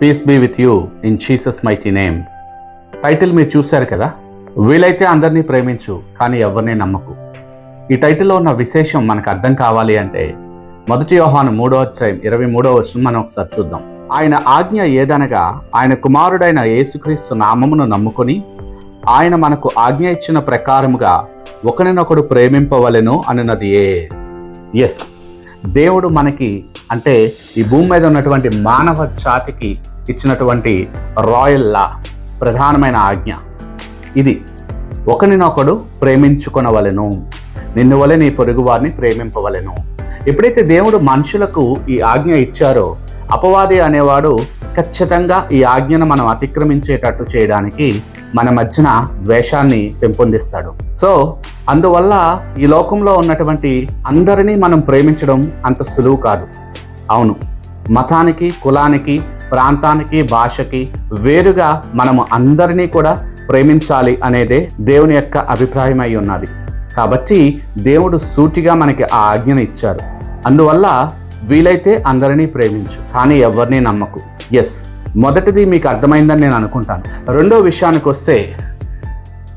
Peace be with you in Jesus mighty name title మీరు చూశారు కదా? వీలైతే అందరినీ ప్రేమించు కానీ ఎవరిని నమ్మకు. ఈ టైటిల్లో ఉన్న విశేషం మనకు అర్థం కావాలి అంటే మొదటి యోహాను మూడో అధ్యాయం ఇరవై మూడో వర్షం మనం ఒకసారి చూద్దాం. ఆయన ఆజ్ఞ ఏదనగా ఆయన కుమారుడైన యేసుక్రీస్తు నామమును నమ్ముకొని ఆయన మనకు ఆజ్ఞ ఇచ్చిన ప్రకారముగా ఒకరినొకడు ప్రేమింపవలెను అనున్నది ఏ ఎస్ దేవుడు మనకి అంటే ఈ భూమి మీద ఉన్నటువంటి మానవ జాతికి ఇచ్చినటువంటి రాయల్ లా ప్రధానమైన ఆజ్ఞ. ఇది ఒకరినొకడు ప్రేమించుకొనవలెను. నిన్ను వలె నీ పొరుగు వారిని ప్రేమింపవలెను. ఎప్పుడైతే దేవుడు మనుషులకు ఈ ఆజ్ఞ ఇచ్చారో అపవాది అనేవాడు ఖచ్చితంగా ఈ ఆజ్ఞను మనం అతిక్రమించేటట్టు చేయడానికి మన మధ్యన ద్వేషాన్ని పెంపొందిస్తాడు. సో అందువల్ల ఈ లోకంలో ఉన్నటువంటి అందరినీ మనం ప్రేమించడం అంత సులువు కాదు. అవును మతానికి కులానికి ప్రాంతానికి భాషకి వేరుగా మనము అందరినీ కూడా ప్రేమించాలి అనేదే దేవుని యొక్క అభిప్రాయం అయి ఉన్నది. కాబట్టి దేవుడు సూటిగా మనకి ఆ ఆజ్ఞను ఇచ్చారు. అందువల్ల వీలైతే అందరినీ ప్రేమించు కానీ ఎవరిని నమ్మకు. ఎస్ మొదటిది మీకు అర్థమైందని నేను అనుకుంటాను. రెండో విషయానికి వస్తే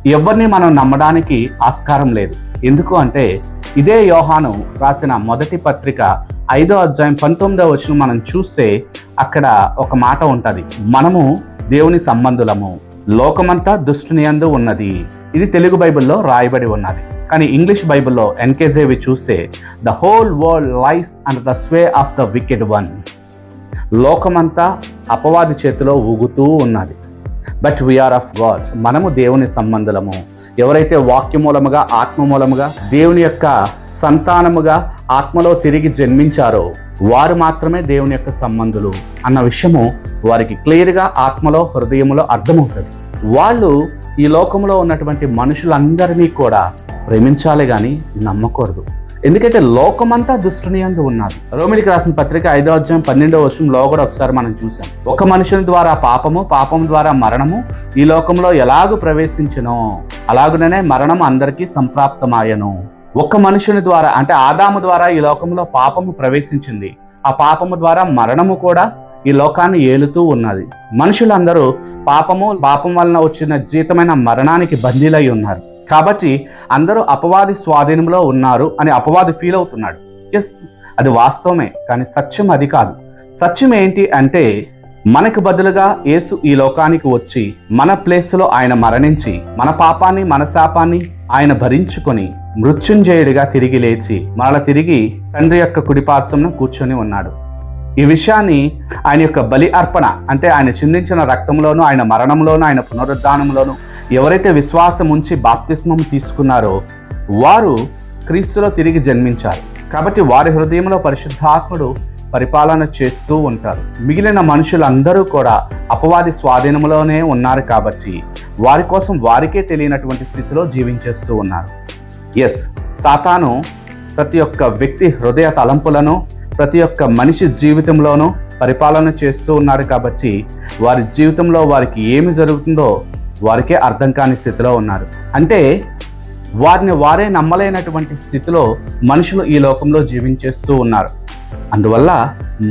ఎవరిని మనం నమ్మడానికి ఆస్కారం లేదు. ఎందుకు అంటే ఇదే యోహాను రాసిన మొదటి పత్రిక ఐదో అధ్యాయం పంతొమ్మిదో వచ్చిన మనం చూస్తే అక్కడ ఒక మాట ఉంటుంది. మనము దేవుని సంబంధులము. లోకమంతా దుష్టుని అందు ఉన్నది. ఇది తెలుగు బైబిల్లో రాయబడి ఉన్నది. కానీ ఇంగ్లీష్ బైబిల్లో ఎన్కేజేవి చూస్తే the whole world lies and the sway of the wicked one. లోకమంతా అపవాది చేతిలో ఊగుతూ ఉన్నది. బట్ వీఆర్ ఆఫ్ గాడ్ మనము దేవుని సంబంధులము. ఎవరైతే వాక్యమూలముగా ఆత్మమూలముగా ఆత్మ మూలముగా దేవుని యొక్క సంతానముగా ఆత్మలో తిరిగి జన్మించారో వారు మాత్రమే దేవుని యొక్క సంబంధులు అన్న విషయము వారికి క్లియర్గా ఆత్మలో హృదయములో అర్థమవుతుంది. వాళ్ళు ఈ లోకంలో ఉన్నటువంటి మనుషులందరినీ కూడా ప్రేమించాలి కానీ నమ్మకూడదు. ఎందుకంటే లోకమంతా దుష్టుని అందు ఉన్నారు రోమిలికి రాసిన పత్రిక ఐదో అధ్యాయం పన్నెండో వర్షంలో కూడా ఒకసారి మనం చూసాం. ఒక మనుషుని ద్వారా పాపము పాపం ద్వారా మరణము ఈ లోకంలో ఎలాగూ ప్రవేశించను అలాగుననే మరణం అందరికీ సంప్రాప్తమాయను. ఒక్క మనుషుని ద్వారా అంటే ఆదాము ద్వారా ఈ లోకంలో పాపము ప్రవేశించింది. ఆ పాపము ద్వారా మరణము కూడా ఈ లోకాన్ని ఏలుతూ ఉన్నది. మనుషులందరూ పాపము పాపం వలన వచ్చిన జీతమైన మరణానికి బందీలై ఉన్నారు. కాబట్టి అందరూ అపవాది స్వాధీనంలో ఉన్నారు అని అపవాది ఫీల్ అవుతున్నాడు. ఎస్ అది వాస్తవమే కానీ సత్యం అది కాదు. సత్యం ఏంటి అంటే మనకు బదులుగా యేసు ఈ లోకానికి వచ్చి మన ప్లేస్లో ఆయన మరణించి మన పాపాన్ని మన శాపాన్ని ఆయన భరించుకొని మృత్యుంజయుడిగా తిరిగి లేచి మరల తిరిగి తండ్రి యొక్క కుడిపార్శ్వం కూర్చొని ఉన్నాడు. ఈ విషయాన్ని ఆయన యొక్క బలి అర్పణ అంటే ఆయన చిందించిన రక్తంలోనూ ఆయన మరణంలోనూ ఆయన పునరుద్ధానంలోనూ ఎవరైతే విశ్వాసం ఉంచి బాప్తిస్మం తీసుకున్నారో వారు క్రీస్తులో తిరిగి జన్మించారు. కాబట్టి వారి హృదయంలో పరిశుద్ధాత్ముడు పరిపాలన చేస్తూ ఉంటారు. మిగిలిన మనుషులందరూ కూడా అపవాది స్వాధీనంలోనే ఉన్నారు కాబట్టి వారి కోసం వారికే తెలియనటువంటి స్థితిలో జీవించేస్తూ ఉన్నారు. ఎస్ సాతాను ప్రతి ఒక్క వ్యక్తి హృదయ తలంపులను ప్రతి ఒక్క మనిషి జీవితంలోనూ పరిపాలన చేస్తూ ఉన్నాడు కాబట్టి వారి జీవితంలో వారికి ఏమి జరుగుతుందో వారికే అర్థం కాని స్థితిలో ఉన్నారు. అంటే వారిని వారే నమ్మలేనటువంటి స్థితిలో మనుషులు ఈ లోకంలో జీవించేస్తూ ఉన్నారు. అందువల్ల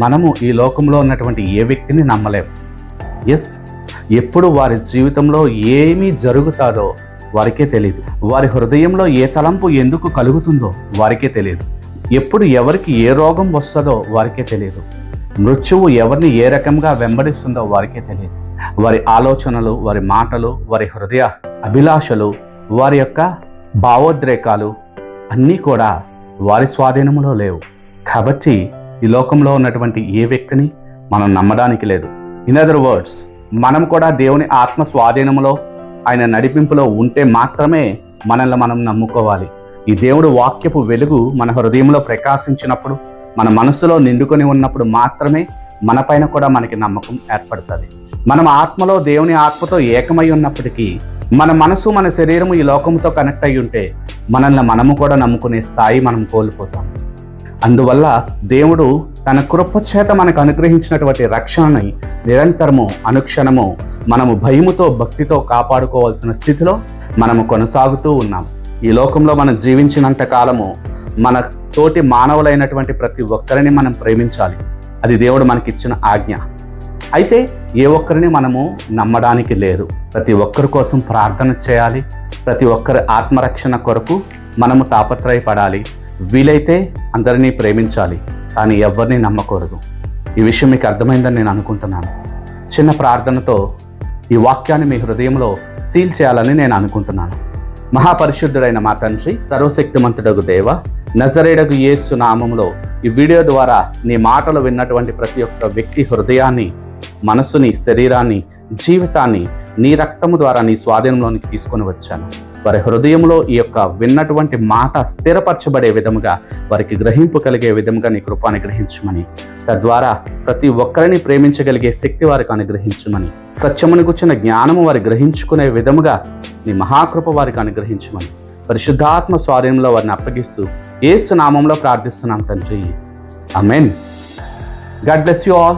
మనము ఈ లోకంలో ఉన్నటువంటి ఏ వ్యక్తిని నమ్మలేము ఎస్ ఎప్పుడు వారి జీవితంలో ఏమీ జరుగుతాదో వారికే తెలియదు వారి హృదయంలో ఏ తలంపు ఎందుకు కలుగుతుందో వారికే తెలియదు ఎప్పుడు ఎవరికి ఏ రోగం వస్తుందో వారికే తెలియదు మృత్యువు ఎవరిని ఏ రకంగా వెంబడిస్తుందో వారికే తెలియదు వారి ఆలోచనలు వారి మాటలు వారి హృదయ అభిలాషలు వారి యొక్క భావోద్రేకాలు అన్నీ కూడా వారి స్వాధీనంలో లేవు. కాబట్టి ఈ లోకంలో ఉన్నటువంటి ఏ వ్యక్తిని మనం నమ్మడానికి లేదు. ఇన్ అదర్ వర్డ్స్ మనం కూడా దేవుని ఆత్మ స్వాధీనంలో ఆయన నడిపింపులో ఉంటే మాత్రమే మనల్ని మనం నమ్ముకోవాలి. ఈ దేవుడు వాక్యపు వెలుగు మన హృదయంలో ప్రకాశించినప్పుడు మన మనసులో నిండుకొని ఉన్నప్పుడు మాత్రమే మన పైన కూడా మనకి నమ్మకం ఏర్పడుతుంది. మనం ఆత్మలో దేవుని ఆత్మతో ఏకమై ఉన్నప్పటికీ మన మనసు మన శరీరము ఈ లోకంతో కనెక్ట్ అయి ఉంటే మనల్ని మనము కూడా నమ్ముకునే స్థాయి మనం కోల్పోతాం. అందువల్ల దేవుడు తన కృపచేత మనకు అనుగ్రహించినటువంటి రక్షణని నిరంతరము అనుక్షణము మనము భయముతో భక్తితో కాపాడుకోవాల్సిన స్థితిలో మనము కొనసాగుతూ ఉన్నాం. ఈ లోకంలో మనం జీవించినంత కాలము మన తోటి మానవులైనటువంటి ప్రతి ఒక్కరిని మనం ప్రేమించాలి. అది దేవుడు మనకిచ్చిన ఆజ్ఞ. అయితే ఏ ఒక్కరిని మనము నమ్మడానికి లేరు ప్రతి ఒక్కరి కోసం ప్రార్థన చేయాలి. ప్రతి ఒక్కరి ఆత్మరక్షణ కొరకు మనము తాపత్రయపడాలి. వీలైతే అందరినీ ప్రేమించాలి. కానీ ఎవరిని నమ్మకూడదు. ఈ విషయం మీకు అర్థమైందని నేను అనుకుంటున్నాను. చిన్న ప్రార్థనతో ఈ వాక్యాన్ని మీ హృదయంలో సీల్ చేయాలని నేను అనుకుంటున్నాను. మహాపరిశుద్ధుడైన మా తండ్రి సర్వశక్తిమంతుడగు దేవ నజరేడగు యేసు నామములో ఈ వీడియో ద్వారా నీ మాటలు విన్నటువంటి ప్రతి ఒక్క వ్యక్తి హృదయాన్ని మనస్సుని శరీరాన్ని జీవితాన్ని నీ రక్తము ద్వారా నీ స్వాధీనంలోనికి తీసుకొని వచ్చాను. వారి హృదయంలో ఈ యొక్క విన్నటువంటి మాట స్థిరపరచబడే విధముగా వారికి గ్రహింపు కలిగే విధముగా నీ కృపాన్ని గ్రహించమని తద్వారా ప్రతి ఒక్కరిని ప్రేమించగలిగే శక్తి వారికి అనుగ్రహించమని సత్యమును గుచ్చిన జ్ఞానము వారి గ్రహించుకునే విధముగా నీ మహాకృప వారికి అనుగ్రహించమని పరిశుద్ధాత్మ స్వాధీనంలో వారిని అప్పగిస్తూ ఏసు నామంలో ప్రార్థిస్తున్నాం తండ్రి. Amen God bless you all.